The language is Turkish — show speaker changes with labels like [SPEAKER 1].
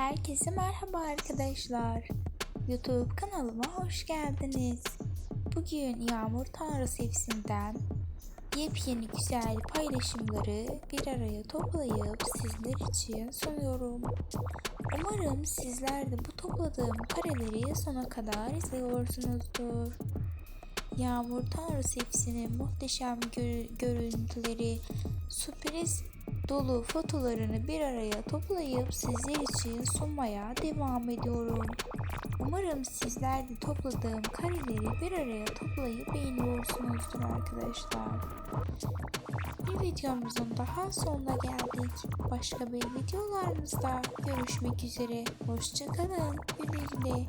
[SPEAKER 1] Herkese merhaba arkadaşlar. YouTube kanalıma hoş geldiniz. Bugün Yağmur Tanrısı Hepsinden yepyeni güzel paylaşımları bir araya toplayıp sizler için sunuyorum. Umarım sizler de bu topladığım kareleri sona kadar izliyorsunuzdur. Yağmur Tanrısı hepsinin muhteşem gö- görüntüleri, sürpriz dolu fotolarını bir araya toplayıp sizler için sunmaya devam ediyorum. Umarım sizler de topladığım kareleri bir araya toplayıp beğeniyorsunuzdur arkadaşlar. Bir videomuzun daha sonuna geldik. Başka bir videolarımızda görüşmek üzere. Hoşçakalın. Güle güle.